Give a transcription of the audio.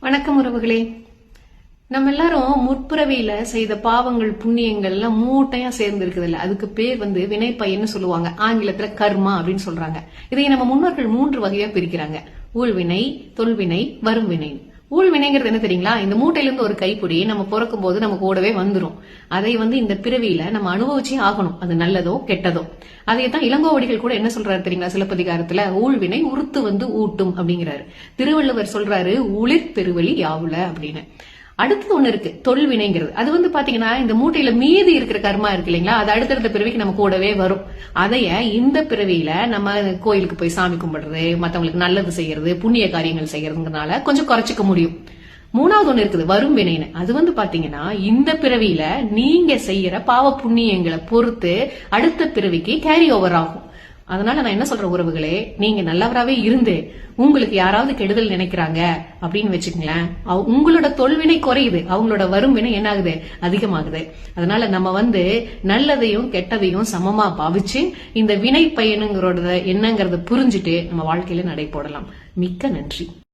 வணக்கம் உறவுகளே. நம்ம எல்லாரும் முற்பிறவியில செய்த பாவங்கள் புண்ணியங்கள் எல்லாம் மூட்டையா சேர்ந்து இருக்குதுல்ல அதுக்கு பேர் வந்து வினைப்பயன்னு சொல்லுவாங்க. ஆங்கிலத்துல கர்மா அப்படின்னு சொல்றாங்க. இதை நம்ம முன்னோர்கள் மூன்று வகையா பிரிக்கிறாங்க. ஊழ்வினை தொல்வினை வரும் வினை ஊழ்வினைங்கிறது என்ன தெரியுங்களா? இந்த மூட்டையில இருந்து ஒரு கைப்பிடி நம்ம பிறக்கும் போது நம்ம கூடவே வந்துரும். அதை வந்து இந்த பிறவியில நம்ம அனுபவிச்சே ஆகணும். அது நல்லதோ கெட்டதோ. அதையத்தான் தான் இளங்கோவடிகள் கூட என்ன சொல்றாரு தெரியுங்களா? சிலப்பதிகாரத்துல ஊழ்வினை உறுத்து வந்து ஊட்டும் அப்படிங்கிறாரு. திருவள்ளுவர் சொல்றாரு உளிர் பெருவழி யாவுல? அப்படின்னு. அடுத்தது ஒண்ணு இருக்கு தொல்வினைங்கிறது. அது வந்து பாத்தீங்கன்னா இந்த மூட்டையில மீதி இருக்கிற கர்மா இருக்கு இல்லைங்களா? அது அடுத்தடுத்த பிறவிக்கு நம்ம கூடவே வரும். அதைய இந்த பிறவியில நம்ம கோயிலுக்கு போய் சாமி கும்பிடுறது மத்தவங்களுக்கு நல்லது செய்யறது புண்ணிய காரியங்கள் செய்யறதுங்கிறதுனால கொஞ்சம் குறைச்சிக்க முடியும். மூணாவது ஒண்ணு இருக்குது வரும் வினைன்னு. அது வந்து பாத்தீங்கன்னா இந்த பிறவியில நீங்க செய்யற பாவ புண்ணியங்களை பொறுத்து அடுத்த பிறவிக்கு கேரி ஓவர் ஆகும். அதனால நான் என்ன சொல்றேன் உறவுகளே நீங்க நல்லவராவே இருந்து உங்களுக்கு யாராவது கெடுதல் நினைக்கிறாங்க அப்படின்னு வச்சுக்கங்களேன் உங்களோட தொல்வினை குறையுது அவங்களோட வரும் வினை என்ன ஆகுது அதிகமாகுது. அதனால நம்ம வந்து நல்லதையும் கெட்டதையும் சமமா பாவிச்சு இந்த வினை பயனுங்கிறத என்னங்கறத புரிஞ்சுட்டு நம்ம வாழ்க்கையில நடை போடலாம். மிக்க நன்றி.